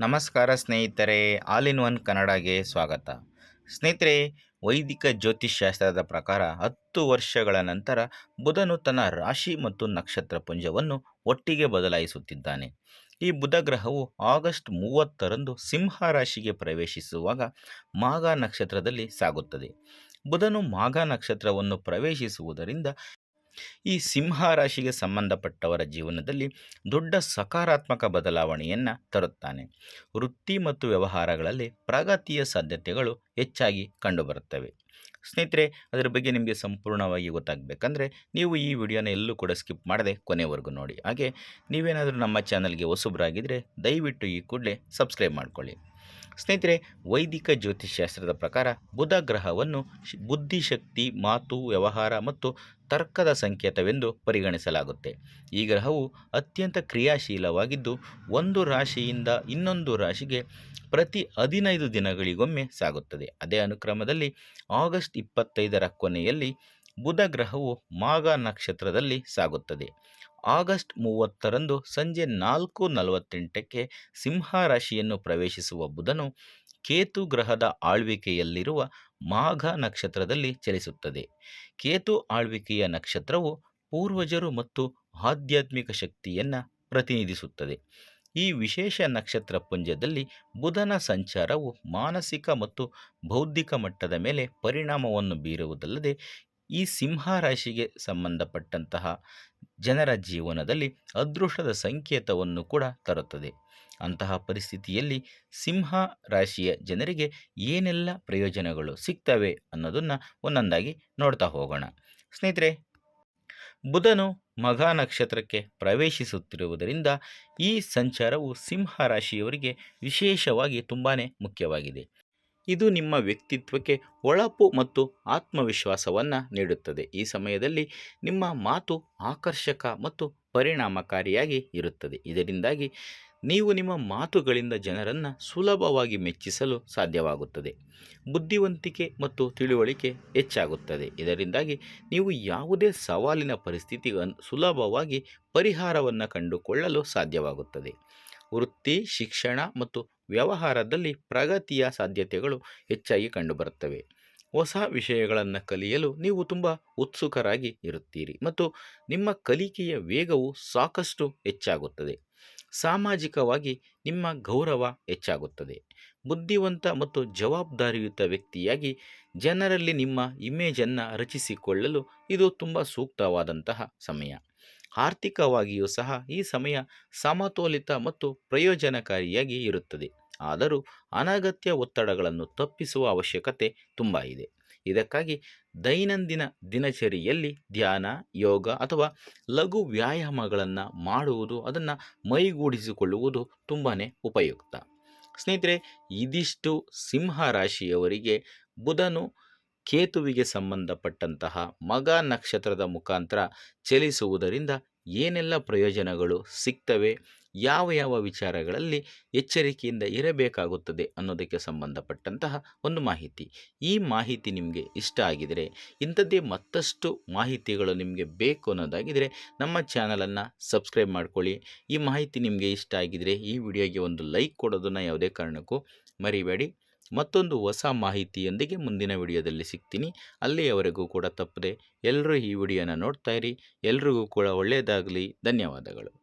ನಮಸ್ಕಾರ ಸ್ನೇಹಿತರೆ, all in one ಕನ್ನಡಗೆ ಸ್ವಾಗತ. ಸ್ನೇಹಿತರೆ, ವೈದಿಕ ಜ್ಯೋತಿಷ್ಶಾಸ್ತ್ರದ ಪ್ರಕಾರ ಹತ್ತು ವರ್ಷಗಳ ನಂತರ ಬುಧನು ತನ್ನ ರಾಶಿ ಮತ್ತು ನಕ್ಷತ್ರ ಪುಂಜವನ್ನು ಒಟ್ಟಿಗೆ ಬದಲಾಯಿಸುತ್ತಿದ್ದಾನೆ. ಈ ಬುಧ ಗ್ರಹವು ಆಗಸ್ಟ್ ಮೂವತ್ತರಂದು ಸಿಂಹ ರಾಶಿಗೆ ಪ್ರವೇಶಿಸುವಾಗ ಮಾಘ ನಕ್ಷತ್ರದಲ್ಲಿ ಸಾಗುತ್ತದೆ. ಬುಧನು ಮಾಘ ನಕ್ಷತ್ರವನ್ನು ಪ್ರವೇಶಿಸುವುದರಿಂದ ಈ ಸಿಂಹ ರಾಶಿಗೆ ಸಂಬಂಧಪಟ್ಟವರ ಜೀವನದಲ್ಲಿ ದೊಡ್ಡ ಸಕಾರಾತ್ಮಕ ಬದಲಾವಣೆಯನ್ನು ತರುತ್ತಾನೆ. ವೃತ್ತಿ ಮತ್ತು ವ್ಯವಹಾರಗಳಲ್ಲಿ ಪ್ರಗತಿಯ ಸಾಧ್ಯತೆಗಳು ಹೆಚ್ಚಾಗಿ ಕಂಡುಬರುತ್ತವೆ. ಸ್ನೇಹಿತರೆ, ಅದರ ಬಗ್ಗೆ ನಿಮಗೆ ಸಂಪೂರ್ಣವಾಗಿ ಗೊತ್ತಾಗಬೇಕಂದ್ರೆ, ನೀವು ಈ ವಿಡಿಯೋನ ಎಲ್ಲೂ ಕೂಡ ಸ್ಕಿಪ್ ಮಾಡದೆ ಕೊನೆವರೆಗೂ ನೋಡಿ. ಹಾಗೆ ನೀವೇನಾದರೂ ನಮ್ಮ ಚಾನಲ್ಗೆ ಹೊಸಬ್ರಾಗಿದ್ದರೆ ದಯವಿಟ್ಟು ಈ ಕೂಡಲೇ ಸಬ್ಸ್ಕ್ರೈಬ್ ಮಾಡ್ಕೊಳ್ಳಿ. ಸ್ನೇಹಿತರೆ, ವೈದಿಕ ಜ್ಯೋತಿಷ್ಶಾಸ್ತ್ರದ ಪ್ರಕಾರ ಬುಧ ಗ್ರಹವನ್ನು ಬುದ್ಧಿಶಕ್ತಿ, ಮಾತು, ವ್ಯವಹಾರ ಮತ್ತು ತರ್ಕದ ಸಂಕೇತವೆಂದು ಪರಿಗಣಿಸಲಾಗುತ್ತೆ. ಈ ಗ್ರಹವು ಅತ್ಯಂತ ಕ್ರಿಯಾಶೀಲವಾಗಿದ್ದು, ಒಂದು ರಾಶಿಯಿಂದ ಇನ್ನೊಂದು ರಾಶಿಗೆ ಪ್ರತಿ ಹದಿನೈದು ದಿನಗಳಿಗೊಮ್ಮೆ ಸಾಗುತ್ತದೆ. ಅದೇ ಅನುಕ್ರಮದಲ್ಲಿ ಆಗಸ್ಟ್ ಇಪ್ಪತ್ತೈದರ ಕೊನೆಯಲ್ಲಿ ಬುಧ ಗ್ರಹವು ಮಾಘ ನಕ್ಷತ್ರದಲ್ಲಿ ಸಾಗುತ್ತದೆ. ಆಗಸ್ಟ್ ಮೂವತ್ತರಂದು ಸಂಜೆ ನಾಲ್ಕು ನಲವತ್ತೆಂಟಕ್ಕೆ ಸಿಂಹ ರಾಶಿಯನ್ನು ಪ್ರವೇಶಿಸುವ ಬುಧನು ಕೇತು ಗ್ರಹದ ಆಳ್ವಿಕೆಯಲ್ಲಿರುವ ಮಾಘ ನಕ್ಷತ್ರದಲ್ಲಿ ಚಲಿಸುತ್ತದೆ. ಕೇತು ಆಳ್ವಿಕೆಯ ನಕ್ಷತ್ರವು ಪೂರ್ವಜರು ಮತ್ತು ಆಧ್ಯಾತ್ಮಿಕ ಶಕ್ತಿಯನ್ನು ಪ್ರತಿನಿಧಿಸುತ್ತದೆ. ಈ ವಿಶೇಷ ನಕ್ಷತ್ರ ಪುಂಜದಲ್ಲಿ ಬುಧನ ಸಂಚಾರವು ಮಾನಸಿಕ ಮತ್ತು ಬೌದ್ಧಿಕ ಮಟ್ಟದ ಮೇಲೆ ಪರಿಣಾಮವನ್ನು ಬೀರುವುದಲ್ಲದೆ ಈ ಸಿಂಹ ರಾಶಿಗೆ ಸಂಬಂಧಪಟ್ಟಂತಹ ಜನರ ಜೀವನದಲ್ಲಿ ಅದೃಷ್ಟದ ಸಂಕೇತವನ್ನು ಕೂಡ ತರುತ್ತದೆ. ಅಂತಹ ಪರಿಸ್ಥಿತಿಯಲ್ಲಿ ಸಿಂಹ ರಾಶಿಯ ಜನರಿಗೆ ಏನೆಲ್ಲ ಪ್ರಯೋಜನಗಳು ಸಿಗ್ತವೆ ಅನ್ನೋದನ್ನು ಒಂದೊಂದಾಗಿ ನೋಡ್ತಾ ಹೋಗೋಣ. ಸ್ನೇಹಿತರೆ, ಬುಧನು ಮಘ ನಕ್ಷತ್ರಕ್ಕೆ ಪ್ರವೇಶಿಸುತ್ತಿರುವುದರಿಂದ ಈ ಸಂಚಾರವು ಸಿಂಹ ರಾಶಿಯವರಿಗೆ ವಿಶೇಷವಾಗಿ ತುಂಬಾ ಮುಖ್ಯವಾಗಿದೆ. ಇದು ನಿಮ್ಮ ವ್ಯಕ್ತಿತ್ವಕ್ಕೆ ಒಳಪು ಮತ್ತು ಆತ್ಮವಿಶ್ವಾಸವನ್ನು ನೀಡುತ್ತದೆ. ಈ ಸಮಯದಲ್ಲಿ ನಿಮ್ಮ ಮಾತು ಆಕರ್ಷಕ ಮತ್ತು ಪರಿಣಾಮಕಾರಿಯಾಗಿ ಇರುತ್ತದೆ. ಇದರಿಂದಾಗಿ ನೀವು ನಿಮ್ಮ ಮಾತುಗಳಿಂದ ಜನರನ್ನು ಸುಲಭವಾಗಿ ಮೆಚ್ಚಿಸಲು ಸಾಧ್ಯವಾಗುತ್ತದೆ. ಬುದ್ಧಿವಂತಿಕೆ ಮತ್ತು ತಿಳುವಳಿಕೆ ಹೆಚ್ಚಾಗುತ್ತದೆ. ಇದರಿಂದಾಗಿ ನೀವು ಯಾವುದೇ ಸವಾಲಿನ ಪರಿಸ್ಥಿತಿಗಳನ್ನು ಸುಲಭವಾಗಿ ಪರಿಹಾರವನ್ನು ಕಂಡುಕೊಳ್ಳಲು ಸಾಧ್ಯವಾಗುತ್ತದೆ. ವೃತ್ತಿ, ಶಿಕ್ಷಣ ಮತ್ತು ವ್ಯವಹಾರದಲ್ಲಿ ಪ್ರಗತಿಯ ಸಾಧ್ಯತೆಗಳು ಹೆಚ್ಚಾಗಿ ಕಂಡುಬರುತ್ತವೆ. ಹೊಸ ವಿಷಯಗಳನ್ನು ಕಲಿಯಲು ನೀವು ತುಂಬ ಉತ್ಸುಕರಾಗಿ ಇರುತ್ತೀರಿ ಮತ್ತು ನಿಮ್ಮ ಕಲಿಕೆಯ ವೇಗವು ಸಾಕಷ್ಟು ಹೆಚ್ಚಾಗುತ್ತದೆ. ಸಾಮಾಜಿಕವಾಗಿ ನಿಮ್ಮ ಗೌರವ ಹೆಚ್ಚಾಗುತ್ತದೆ. ಬುದ್ಧಿವಂತ ಮತ್ತು ಜವಾಬ್ದಾರಿಯುತ ವ್ಯಕ್ತಿಯಾಗಿ ಜನರಲ್ಲಿ ನಿಮ್ಮ ಇಮೇಜನ್ನು ರಚಿಸಿಕೊಳ್ಳಲು ಇದು ತುಂಬ ಸೂಕ್ತವಾದಂತಹ ಸಮಯ. ಆರ್ಥಿಕವಾಗಿಯೂ ಸಹ ಈ ಸಮಯ ಸಮತೋಲಿತ ಮತ್ತು ಪ್ರಯೋಜನಕಾರಿಯಾಗಿ ಇರುತ್ತದೆ. ಆದರೂ ಅನಗತ್ಯ ಒತ್ತಡಗಳನ್ನು ತಪ್ಪಿಸುವ ಅವಶ್ಯಕತೆ ತುಂಬ ಇದೆ. ಇದಕ್ಕಾಗಿ ದೈನಂದಿನ ದಿನಚರಿಯಲ್ಲಿ ಧ್ಯಾನ, ಯೋಗ ಅಥವಾ ಲಘು ವ್ಯಾಯಾಮಗಳನ್ನು ಮಾಡುವುದು, ಅದನ್ನು ಮೈಗೂಡಿಸಿಕೊಳ್ಳುವುದು ತುಂಬಾ ಉಪಯುಕ್ತ. ಸ್ನೇಹಿತರೆ, ಇದಿಷ್ಟು ಸಿಂಹ ರಾಶಿಯವರಿಗೆ ಬುಧನು ಕೇತುವಿಗೆ ಸಂಬಂಧಪಟ್ಟಂತಹ ಮಗ ನಕ್ಷತ್ರದ ಮುಖಾಂತರ ಚಲಿಸುವುದರಿಂದ ಏನೆಲ್ಲ ಪ್ರಯೋಜನಗಳು ಸಿಗ್ತವೆ? ಯಾವ ಯಾವ ವಿಚಾರಗಳಲ್ಲಿ ಎಚ್ಚರಿಕೆಯಿಂದ ಇರಬೇಕಾಗುತ್ತದೆ ಅನ್ನೋದಕ್ಕೆ ಸಂಬಂಧಪಟ್ಟಂತಹ ಒಂದು ಮಾಹಿತಿ. ಈ ಮಾಹಿತಿ ನಿಮಗೆ ಇಷ್ಟ ಆಗಿದರೆ, ಇಂಥದ್ದೇ ಮತ್ತಷ್ಟು ಮಾಹಿತಿಗಳು ನಿಮಗೆ ಬೇಕು ಅನ್ನೋದಾಗಿದ್ದರೆ ನಮ್ಮ ಚಾನಲನ್ನು ಸಬ್ಸ್ಕ್ರೈಬ್ ಮಾಡ್ಕೊಳ್ಳಿ. ಈ ಮಾಹಿತಿ ನಿಮಗೆ ಇಷ್ಟ ಆಗಿದರೆ, ಈ ವಿಡಿಯೋಗೆ ಒಂದು ಲೈಕ್ ಕೊಡೋದನ್ನು ಯಾವುದೇ ಕಾರಣಕ್ಕೂ ಮರಿಬೇಡಿ. ಮತ್ತೊಂದು ಹೊಸ ಮಾಹಿತಿಯೊಂದಿಗೆ ಮುಂದಿನ ವಿಡಿಯೋದಲ್ಲಿ ಸಿಗ್ತೀನಿ. ಅಲ್ಲಿಯವರೆಗೂ ಕೂಡ ತಪ್ಪದೆ ಎಲ್ಲರೂ ಈ ವಿಡಿಯೋನ ನೋಡ್ತಾ ಇರಿ. ಎಲ್ರಿಗೂ ಕೂಡ ಒಳ್ಳೆಯದಾಗಲಿ. ಧನ್ಯವಾದಗಳು.